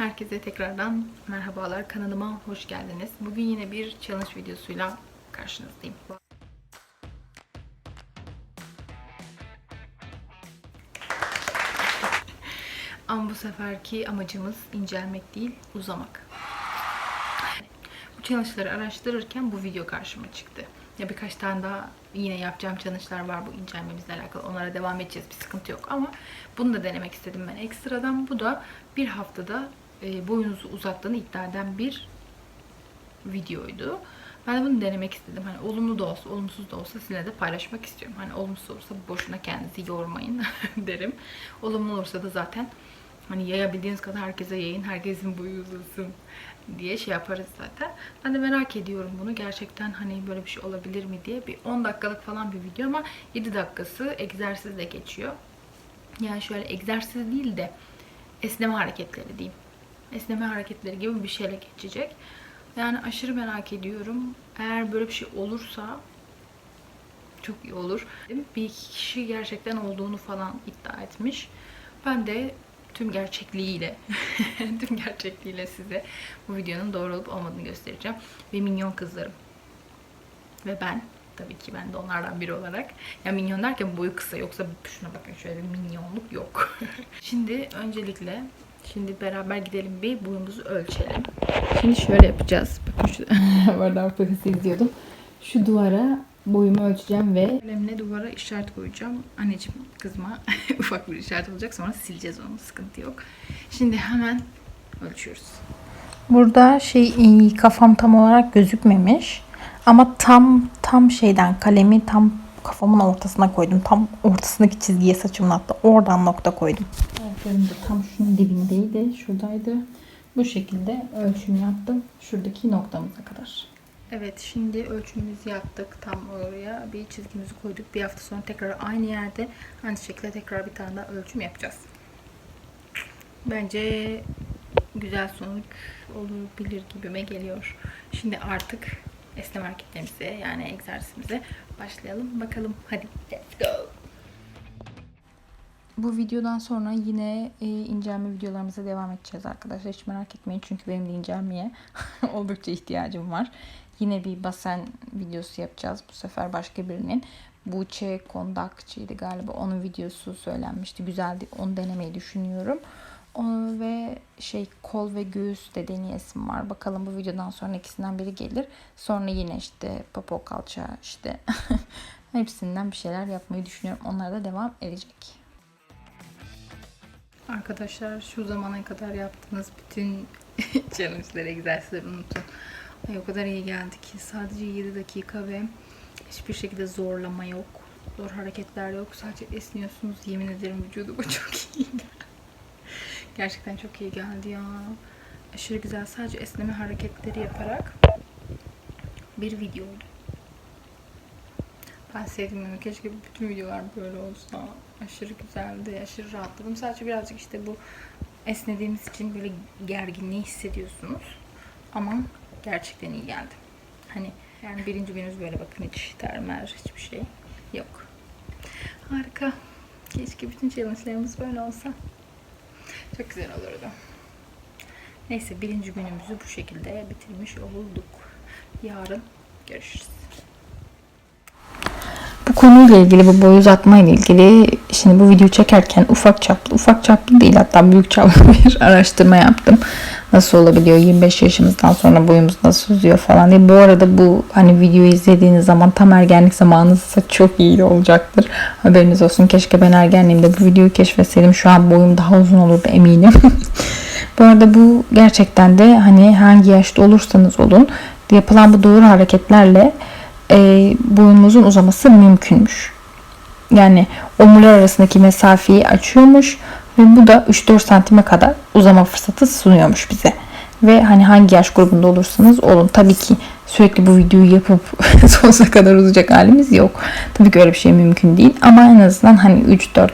Herkese tekrardan merhabalar kanalıma hoş geldiniz. Bugün yine bir challenge videosuyla karşınızdayım. Ama bu seferki amacımız incelmek değil, uzamak. Bu challenge'ları araştırırken bu video karşıma çıktı. Ya birkaç tane daha yine yapacağım challenge'lar var bu incelmemizle alakalı. Onlara devam edeceğiz. Bir sıkıntı yok ama bunu da denemek istedim ben ekstradan. Bu da bir haftada e, boyunuzu uzattığını iddia eden bir videoydu. Ben de bunu denemek istedim. Hani olumlu da olsa, olumsuz da olsa sizinle de paylaşmak istiyorum. Hani olumsuz olursa boşuna kendinizi yormayın derim. Olumlu olursa da zaten hani yayabildiğiniz kadar herkese yayın, herkesin boyu uzasın diye şey yaparız zaten. Ben de merak ediyorum bunu. Gerçekten hani böyle bir şey olabilir mi diye. Bir 10 dakikalık falan bir video ama 7 dakikası egzersizle geçiyor. Yani şöyle egzersiz değil de esneme hareketleri diyeyim. Esneme hareketleri gibi bir şeyle geçecek. Yani aşırı merak ediyorum. Eğer böyle bir şey olursa çok iyi olur. Bir kişi gerçekten olduğunu falan iddia etmiş. Ben de tüm gerçekliğiyle tüm gerçekliğiyle size bu videonun doğru olup olmadığını göstereceğim. Ve minyon kızlarım. Ve ben tabii ki ben de onlardan biri olarak. Ya minyon derken boyu kısa yoksa şuna bakın şöyle bir minyonluk yok. şimdi öncelikle şimdi beraber gidelim bir boyumuzu ölçelim. Şimdi şöyle yapacağız. Bakın şu orada Avrupa izliyordum. Şu duvara boyumu ölçeceğim ve kalemle duvara işaret koyacağım. Anneciğim kızma ufak bir işaret olacak sonra sileceğiz onu sıkıntı yok. Şimdi hemen ölçüyoruz. Burada şey e, kafam tam olarak gözükmemiş. Ama tam tam şeyden kalemi tam kafamın ortasına koydum. Tam ortasındaki çizgiye saçımın hatta oradan nokta koydum. Ayaklarım da tam şunun dibindeydi. Şuradaydı. Bu şekilde ölçüm yaptım. Şuradaki noktamıza kadar. Evet şimdi ölçümümüzü yaptık. Tam oraya bir çizgimizi koyduk. Bir hafta sonra tekrar aynı yerde aynı şekilde tekrar bir tane daha ölçüm yapacağız. Bence güzel sonuç olabilir gibime geliyor. Şimdi artık esneme hareketlerimize yani egzersizimize başlayalım. Bakalım hadi let's go. Bu videodan sonra yine e, incelme videolarımıza devam edeceğiz arkadaşlar. Hiç merak etmeyin çünkü benim de incelmeye oldukça ihtiyacım var. Yine bir basen videosu yapacağız. Bu sefer başka birinin. Buğçe Kondakçı'ydı galiba. Onun videosu söylenmişti. Güzeldi. Onu denemeyi düşünüyorum. Ve şey kol ve göğüs de deneyesim var. Bakalım bu videodan sonra ikisinden biri gelir. Sonra yine işte popo kalça işte hepsinden bir şeyler yapmayı düşünüyorum. Onlar da devam edecek. Arkadaşlar şu zamana kadar yaptığınız bütün challenge'ları, egzersizleri unutun. Ay, o kadar iyi geldi ki sadece 7 dakika ve hiçbir şekilde zorlama yok. Zor hareketler yok. Sadece esniyorsunuz. Yemin ederim vücuduma çok iyi geldi. Gerçekten çok iyi geldi ya. Aşırı güzel. Sadece esneme hareketleri yaparak bir video. Ben sevdim onu. Keşke bütün videolar böyle olsa. Aşırı güzeldi. Aşırı rahatladım. Sadece birazcık işte bu esnediğimiz için böyle gerginliği hissediyorsunuz. Ama gerçekten iyi geldi. Hani yani birinci gününüz böyle bakın hiç termer hiçbir şey yok. Harika. Keşke bütün challenge'larımız böyle olsa. Çok güzel olurdu. Neyse birinci günümüzü bu şekilde bitirmiş olduk. Yarın görüşürüz. Bu konuyla ilgili bu boy uzatma ile ilgili şimdi bu videoyu çekerken ufak çaplı ufak çaplı değil hatta büyük çaplı bir araştırma yaptım. Nasıl olabiliyor 25 yaşımızdan sonra boyumuz nasıl uzuyor falan diye. Bu arada bu hani videoyu izlediğiniz zaman tam ergenlik zamanınızsa çok iyi olacaktır. Haberiniz olsun. Keşke ben ergenliğimde bu videoyu keşfetseydim. Şu an boyum daha uzun olurdu eminim. bu arada bu gerçekten de hani hangi yaşta olursanız olun yapılan bu doğru hareketlerle e, boyunuzun uzaması mümkünmüş. Yani omurlar arasındaki mesafeyi açıyormuş ve bu da 3-4 santime kadar uzama fırsatı sunuyormuş bize. Ve hani hangi yaş grubunda olursanız olun. Tabii ki sürekli bu videoyu yapıp sonsuza kadar uzayacak halimiz yok. Tabii ki öyle bir şey mümkün değil. Ama en azından hani 3-4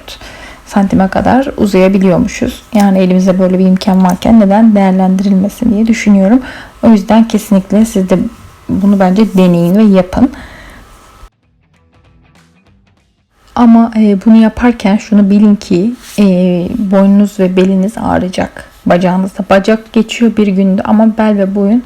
santime kadar uzayabiliyormuşuz. Yani elimizde böyle bir imkan varken neden değerlendirilmesin diye düşünüyorum. O yüzden kesinlikle siz de bunu bence deneyin ve yapın. Ama e, bunu yaparken şunu bilin ki e, boynunuz ve beliniz ağrıyacak. Bacağınızda bacak geçiyor bir günde ama bel ve boyun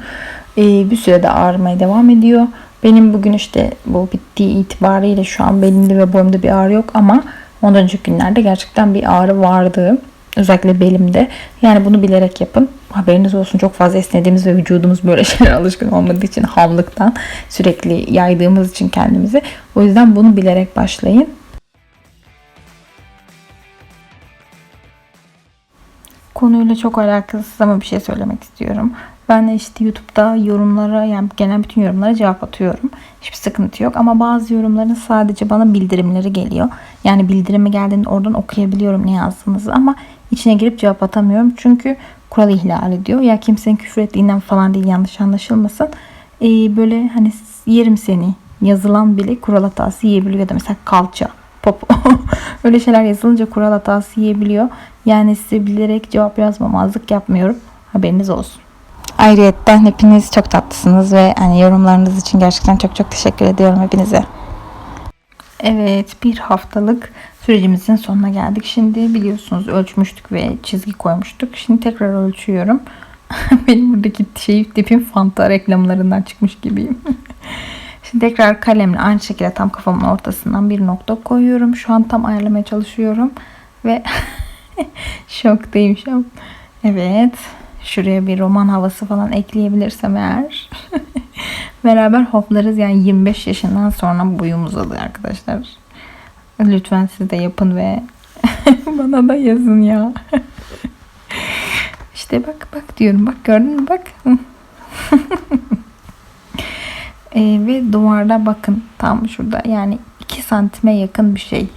e, bir sürede ağrımaya devam ediyor. Benim bugün işte bu bittiği itibariyle şu an belimde ve boynumda bir ağrı yok ama ondan önceki günlerde gerçekten bir ağrı vardı. Özellikle belimde. Yani bunu bilerek yapın. Haberiniz olsun çok fazla esnediğimiz ve vücudumuz böyle şeyler alışkın olmadığı için hamlıktan sürekli yaydığımız için kendimizi. O yüzden bunu bilerek başlayın. Konuyla çok alakasız ama bir şey söylemek istiyorum. Ben işte YouTube'da yorumlara yani gelen bütün yorumlara cevap atıyorum. Hiçbir sıkıntı yok ama bazı yorumların sadece bana bildirimleri geliyor. Yani bildirimi geldiğinde oradan okuyabiliyorum ne yazdığınızı ama içine girip cevap atamıyorum. Çünkü kural ihlal ediyor. Ya kimsenin küfür ettiğinden falan değil yanlış anlaşılmasın. Ee, böyle hani yerim seni yazılan bile kural hatası yiyebiliyor da mesela kalça pop öyle şeyler yazılınca kural hatası yiyebiliyor. Yani size bilerek cevap yazmamazlık yapmıyorum. Haberiniz olsun. Ayrıyetten hepiniz çok tatlısınız ve hani yorumlarınız için gerçekten çok çok teşekkür ediyorum hepinize. Evet bir haftalık sürecimizin sonuna geldik. Şimdi biliyorsunuz ölçmüştük ve çizgi koymuştuk. Şimdi tekrar ölçüyorum. Benim buradaki şey tipim Fanta reklamlarından çıkmış gibiyim. Tekrar kalemle aynı şekilde tam kafamın ortasından bir nokta koyuyorum. Şu an tam ayarlamaya çalışıyorum. Ve şoktayım şu an. Evet. Şuraya bir roman havası falan ekleyebilirsem eğer. Beraber hoplarız. Yani 25 yaşından sonra boyumuz alıyor arkadaşlar. Lütfen siz de yapın ve bana da yazın ya. işte bak bak diyorum. Bak gördün mü bak. Ee, ve duvarda bakın tam şurada yani 2 santime yakın bir şey.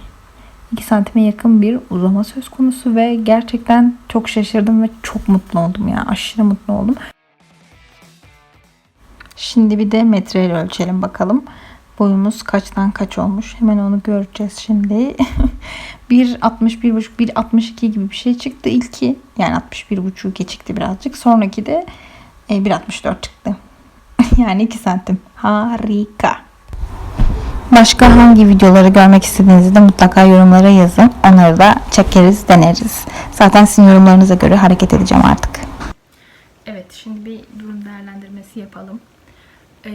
2 santime yakın bir uzama söz konusu ve gerçekten çok şaşırdım ve çok mutlu oldum ya. Aşırı mutlu oldum. Şimdi bir de metreyle ölçelim bakalım. Boyumuz kaçtan kaç olmuş. Hemen onu göreceğiz şimdi. 1.60, 1.5, 1.62 gibi bir şey çıktı ilki. Yani 61.5 geçikti birazcık. Sonraki de e, 1.64 çıktı. yani 2 santim. Harika. Başka hangi videoları görmek istediğinizi de mutlaka yorumlara yazın. Onları da çekeriz, deneriz. Zaten sizin yorumlarınıza göre hareket edeceğim artık. Evet, şimdi bir durum değerlendirmesi yapalım. Ee,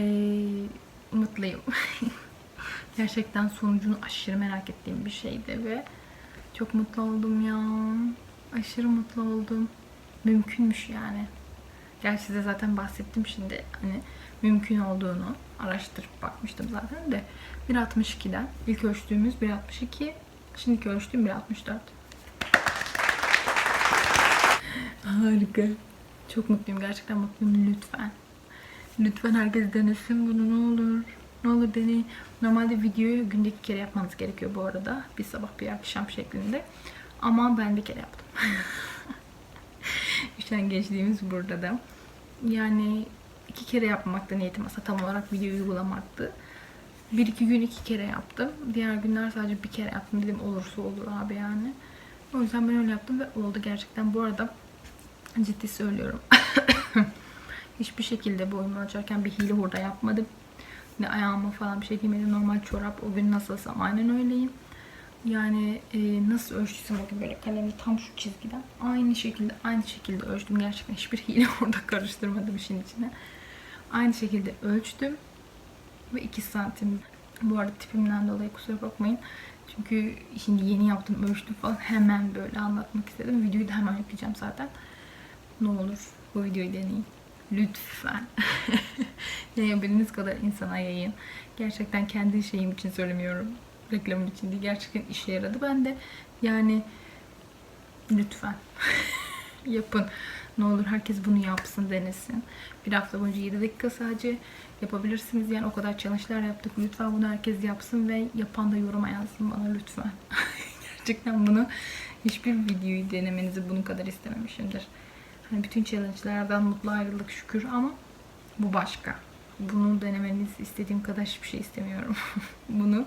mutluyum. Gerçekten sonucunu aşırı merak ettiğim bir şeydi ve çok mutlu oldum ya. Aşırı mutlu oldum. Mümkünmüş yani. Gerçi size zaten bahsettim şimdi hani mümkün olduğunu araştırıp bakmıştım zaten de 1.62'den ilk ölçtüğümüz 1.62 şimdiki ölçtüğüm 1.64 Harika. Çok mutluyum. Gerçekten mutluyum. Lütfen. Lütfen herkes denesin bunu ne olur. Ne olur deneyin. Normalde videoyu günde iki kere yapmanız gerekiyor bu arada. Bir sabah bir akşam şeklinde. Ama ben bir kere yaptım. Üçten geçtiğimiz burada da. Yani iki kere yapmamakta niyetim aslında tam olarak videoyu uygulamaktı. Bir iki gün iki kere yaptım. Diğer günler sadece bir kere yaptım. Dedim olursa olur abi yani. O yüzden ben öyle yaptım ve oldu gerçekten. Bu arada ciddi söylüyorum. Hiçbir şekilde boyumu ölçerken bir hile hurda yapmadım. Ne ayağıma falan bir şey giymedim. Normal çorap o gün nasılsam aynen öyleyim. Yani e, nasıl ölçtüysem gün böyle kalemle tam şu çizgiden aynı şekilde aynı şekilde ölçtüm. Gerçekten hiçbir hile orada karıştırmadım işin içine. Aynı şekilde ölçtüm. Ve 2 santim. Bu arada tipimden dolayı kusura bakmayın. Çünkü şimdi yeni yaptım ölçtüm falan hemen böyle anlatmak istedim. Videoyu da hemen yapacağım zaten. Ne olur bu videoyu deneyin. Lütfen. Yayabildiğiniz kadar insana yayın. Gerçekten kendi şeyim için söylemiyorum. Reklamım için değil. Gerçekten işe yaradı. Ben de yani lütfen yapın. Ne olur herkes bunu yapsın, denesin. Bir hafta boyunca 7 dakika sadece yapabilirsiniz. Yani o kadar challenge'lar yaptık. Lütfen bunu herkes yapsın ve yapan da yoruma yazsın bana lütfen. Gerçekten bunu hiçbir videoyu denemenizi bunun kadar istememişimdir. Hani bütün challenge'lardan mutlu ayrılık şükür ama bu başka. Bunu denemenizi istediğim kadar hiçbir şey istemiyorum. bunu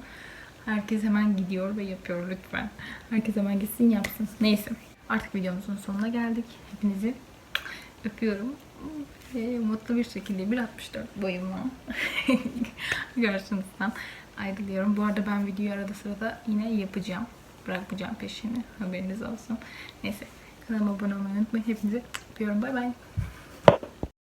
herkes hemen gidiyor ve yapıyor lütfen. Herkes hemen gitsin yapsın. Neyse. Artık videomuzun sonuna geldik. Hepinizi öpüyorum. Ve mutlu bir şekilde 1.64 boyumla karşınızdan ayrılıyorum. Bu arada ben videoyu arada sırada yine yapacağım. Bırakmayacağım peşini. Haberiniz olsun. Neyse. Kanalıma abone olmayı unutmayın. Hepinizi öpüyorum. Bay bay.